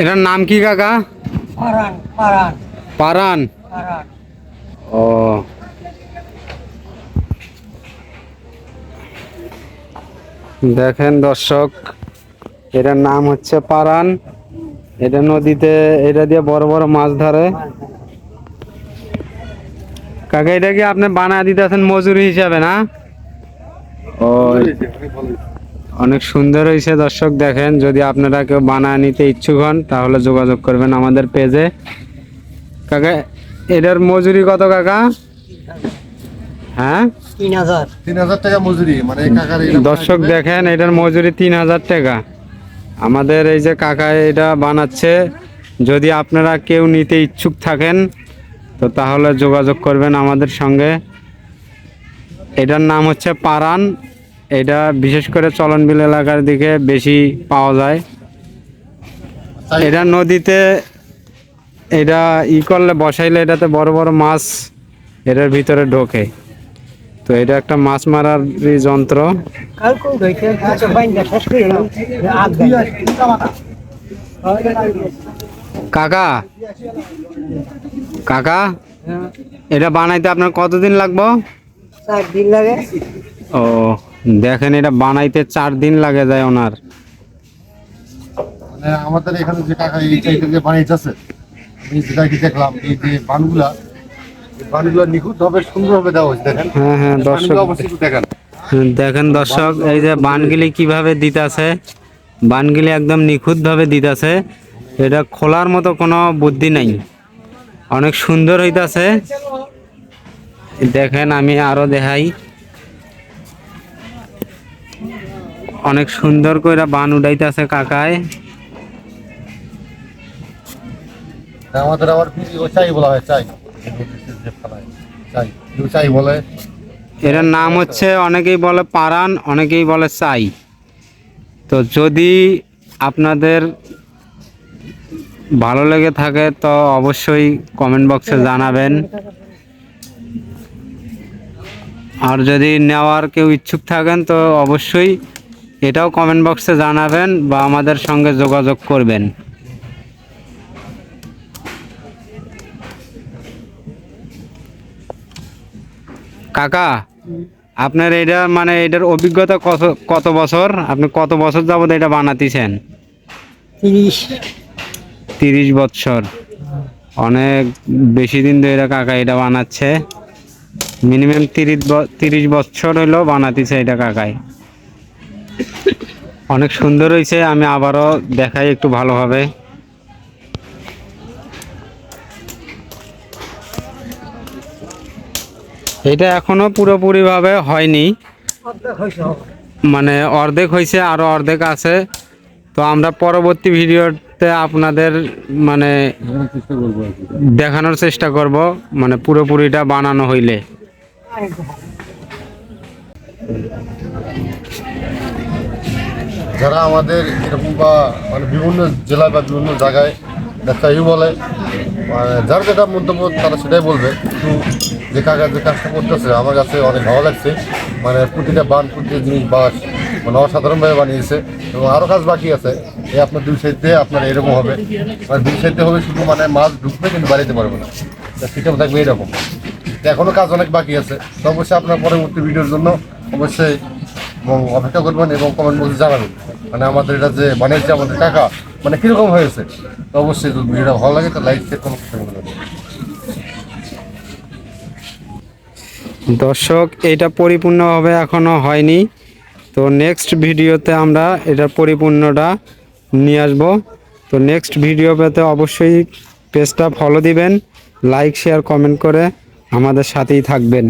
এটার নাম কি কাকা পারান পারান পারান পারান ও দেখেন দর্শক এটার নাম হচ্ছে পারান। এটা নদীতে এটা দিয়ে বড় বড় মাছ ধরে। কাকা এটা কি আপনি বানায় দিতেছেন মজুরি হিসাবে না? ও অনেক সুন্দর হয়েছে দর্শক দেখেন। যদি আপনারা কেউ বানায় নিতে ইচ্ছুক হন তাহলে যোগাযোগ করবেন আমাদের পেজে। কাকা এটার মজুরি কত কাকা? হ্যাঁ? তিন হাজার। টাকা মজুরি মানে কাকার দর্শক দেখেন এটার মজুরি তিন হাজার টাকা। আমাদের এই যে কাকা এটা বানাচ্ছে যদি আপনারা কেউ নিতে ইচ্ছুক থাকেন তো তাহলে যোগাযোগ করবেন আমাদের সঙ্গে। এটার নাম হচ্ছে পারান। এটা বিশেষ করে চলনবিল এলাকার দিকে বেশি পাওয়া যায়। এটা নদীতে এটা ই করলে বসাইলে এটাতে বড় বড় মাছ এটার ভিতরে ঢোকে। তো এটা একটা মাছ মারার যন্ত্র। আচ্ছা কাকা? কাকা? এটা বানাইতে আপনার কতদিন লাগবে? চার দিন লাগে। ও দেখেন এটা বানাইতে চার দিন লাগে যায় ওনার। মানে আমাদের এখানে যে কাকা এই চাইতে যে বানিয়েছে আমি যেটা কি দেখলাম এই যে বানগুলা ভাবে ভাবে দেওয়া হয়েছে দেখেন। হ্যাঁ হ্যাঁ দর্শক। একটু দেখেন। দেখেন দর্শক এই যে বানগিলি কীভাবে দিতেছে? বানগিলি একদম নিখুঁত নিখুঁতভাবে দিতেছে। এটা খোলার মতো কোনো বুদ্ধি নাই। অনেক সুন্দর হইতাছে। দেখেন আমি আরও দেখাই। অনেক সুন্দর করে বান উড়াইতেছে কাকায়। আমাদের আবার চাই বলা হয় চাই। বলে? এটার নাম হচ্ছে, অনেকেই বলে পারান, অনেকেই বলে চাই। তো যদি আপনাদের ভালো লেগে থাকে, তো অবশ্যই কমেন্ট বক্সে জানাবেন। আর যদি নেওয়ার কেউ ইচ্ছুক থাকেন, তো অবশ্যই এটাও কমেন্ট বক্সে জানাবেন বা আমাদের সঙ্গে যোগাযোগ করবেন। কাকা আপনার এটা মানে এটার অভিজ্ঞতা কত কত বছর? আপনি কত বছর যাবত এটা বানাতেছেন? তিরিশ। তিরিশ বছর। অনেক বেশি দিন ধরে এটা কাকা এটা বানাচ্ছে। মিনিমাম তিরিশ তিরিশ বছর হইল বানাতেছে এটা কাকাই। অনেক সুন্দর হয়েছে আমি আবারও দেখাই একটু ভালোভাবে। এটা এখনও পুরোপুরিভাবে হয়নি। মানে অর্ধেক হয়েছে আরও অর্ধেক আছে। তো আমরা পরবর্তী ভিডিওতে আপনাদের মানে দেখানোর চেষ্টা করব মানে পুরোপুরিটা বানানো হইলে। যারা আমাদের এরকম বা মানে বিভিন্ন জেলায় বা বিভিন্ন জায়গায় ব্যবসায়ী বলে মানে যার যেটা মন্তব্য তারা সেটাই বলবে। যে কাকা যে কাজটা করতেছে, আমার কাছে অনেক ভালো লাগছে। মানে প্রতিটা বান, প্রতিটা জিনিস বাস মানে অসাধারণভাবে বানিয়েছে এবং আরও কাজ বাকি আছে। এই আপনার দুই সাইডে আপনার এরকম হবে। মানে দুই সাইডে হবে শুধু মানে মাছ ঢুকবে কিন্তু বাড়িতে পারবে না। সিস্টেম থাকবে এরকম। এখনও কাজ অনেক বাকি আছে। তো অবশ্যই আপনার পরবর্তী ভিডিওর জন্য অবশ্যই এবং অপেক্ষা করবেন এবং কমেন্ট বক্সে জানাবেন। মানে আমাদের এটা যে বানিয়েছে, আমাদের টাকা মানে কীরকম হয়েছে? তো অবশ্যই ভিডিওটা ভালো লাগে, তো লাইক শেয়ার কমেন্ট দর্শক, এটা পরিপূর্ণভাবে এখনও হয়নি। তো নেক্সট ভিডিওতে আমরা এটার পরিপূর্ণটা নিয়ে আসব। তো নেক্সট ভিডিও পেতে অবশ্যই পেজটা ফলো দিবেন লাইক শেয়ার কমেন্ট করে আমাদের সাথেই থাকবেন।